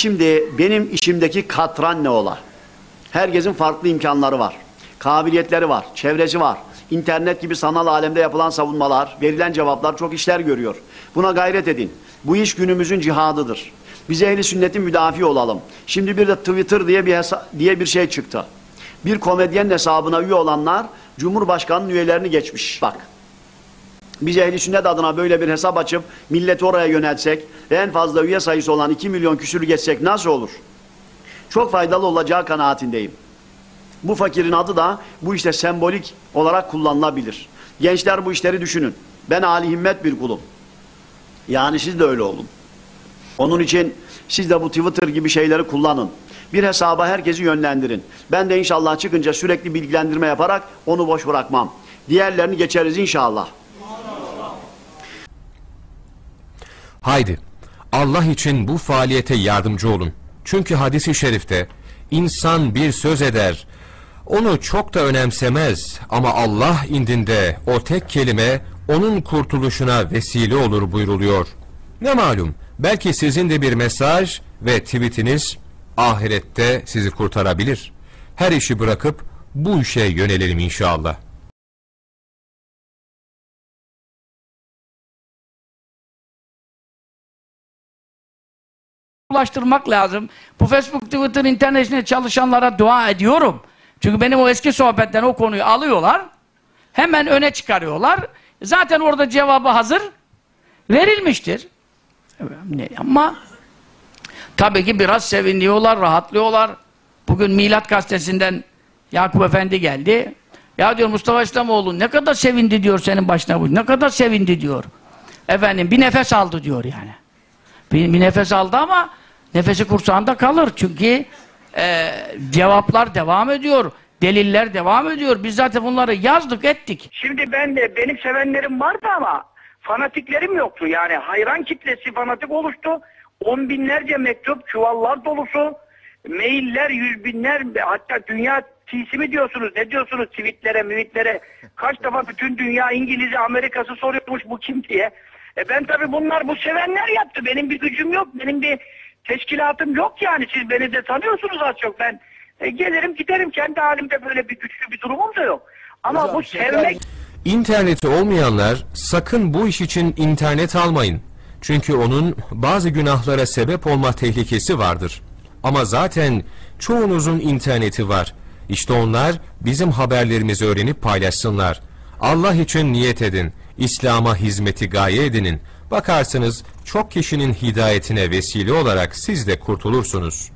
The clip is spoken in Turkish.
Şimdi benim işimdeki katran ne ola? Herkesin farklı imkanları var. Kabiliyetleri var, çevresi var. İnternet gibi sanal alemde yapılan savunmalar, verilen cevaplar çok işler görüyor. Buna gayret edin. Bu iş günümüzün cihadıdır. Biz ehli sünnetin müdafi olalım. Şimdi bir de Twitter diye bir diye bir şey çıktı. Bir komedyen hesabına üye olanlar Cumhurbaşkanı'nın üyelerini geçmiş. Bak. Biz ehli sünnet adına böyle bir hesap açıp milleti oraya yöneltsek ve en fazla üye sayısı olan 2 milyon küsürü geçsek nasıl olur? Çok faydalı olacağı kanaatindeyim. Bu fakirin adı da bu işte sembolik olarak kullanılabilir. Gençler bu işleri düşünün. Ben âli himmet bir kulum. Yani siz de öyle olun. Onun için siz de bu Twitter gibi şeyleri kullanın. Bir hesaba herkesi yönlendirin. Ben de inşallah çıkınca sürekli bilgilendirme yaparak onu boş bırakmam. Diğerlerini geçeriz inşallah. Haydi Allah için bu faaliyete yardımcı olun. Çünkü hadisi şerifte insan bir söz eder, onu çok da önemsemez ama Allah indinde o tek kelime onun kurtuluşuna vesile olur buyruluyor. Ne malum belki sizin de bir mesaj ve tweetiniz ahirette sizi kurtarabilir. Her işi bırakıp bu işe yönelelim inşallah. Ulaştırmak lazım. Bu Facebook, Twitter, internetinde çalışanlara dua ediyorum. Çünkü benim o eski sohbetten o konuyu alıyorlar. Hemen öne çıkarıyorlar. Zaten orada cevabı hazır verilmiştir. Ama tabii ki biraz seviniyorlar, rahatlıyorlar. Bugün Milat Gazetesi'nden Yakup Efendi geldi. Ya diyor Mustafa İslamoğlu ne kadar sevindi diyor senin başına bu. Ne kadar sevindi diyor. Efendim bir nefes aldı diyor yani. Bir, bir nefes aldı ama nefesi kursağında kalır. Çünkü e, cevaplar devam ediyor. Deliller devam ediyor. Biz zaten bunları yazdık ettik. Şimdi ben de benim sevenlerim vardı ama fanatiklerim yoktu. Yani hayran kitlesi fanatik oluştu. On binlerce mektup, çuvallar dolusu, mailler, yüz binler, hatta dünya tisi mi diyorsunuz, ne diyorsunuz tweetlere, mühitlere. Kaç defa bütün dünya İngiliz'i, Amerika'sı soruyormuş bu kim diye. E ben tabii bunlar bu sevenler yaptı. Benim bir gücüm yok, benim bir teşkilatım yok yani. Siz beni de tanıyorsunuz az çok. Ben e, gelirim giderim kendi halimde böyle bir güçlü bir durumum da yok. Ama bu sevmek İnterneti olmayanlar sakın bu iş için internet almayın. Çünkü onun bazı günahlara sebep olma tehlikesi vardır. Ama zaten çoğunuzun interneti var. İşte onlar bizim haberlerimizi öğrenip paylaşsınlar. Allah için niyet edin. İslam'a hizmeti gaye edinin. Bakarsınız çok kişinin hidayetine vesile olarak siz de kurtulursunuz.